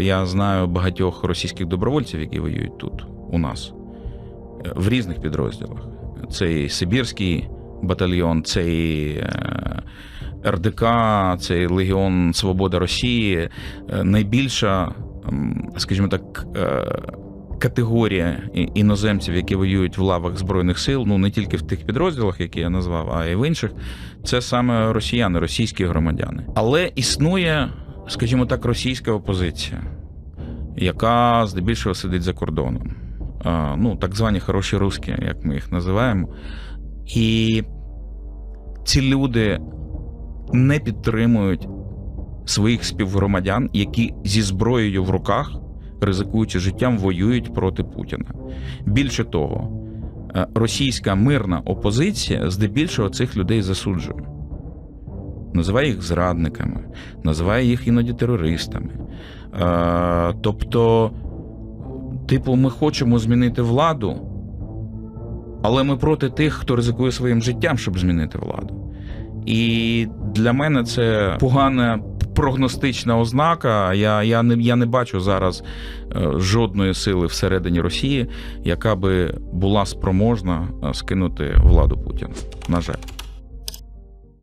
Я знаю багатьох російських добровольців, які воюють тут, у нас, е, в різних підрозділах. Це і Сибірський батальйон, це і е, РДК, це і Легіон Свобода Росії. Е, Найбільша, скажімо так, категорія іноземців, які воюють в лавах Збройних сил, ну не тільки в тих підрозділах, які я назвав, а й в інших, це саме росіяни, російські громадяни. Але існує, скажімо так, російська опозиція, яка здебільшого сидить за кордоном. Ну, так звані хороші русські, як ми їх називаємо. І ці люди не підтримують своїх співгромадян, які зі зброєю в руках, ризикуючи життям, воюють проти Путіна. Більше того, е, російська мирна опозиція здебільшого цих людей засуджує. Називає їх зрадниками, називає їх іноді терористами. Тобто, типу, ми хочемо змінити владу, але ми проти тих, хто ризикує своїм життям, щоб змінити владу. І для мене це погана прогностична ознака. Я, я, не, я не бачу зараз е, жодної сили всередині Росії, яка би була спроможна е, скинути владу Путіна. На жаль.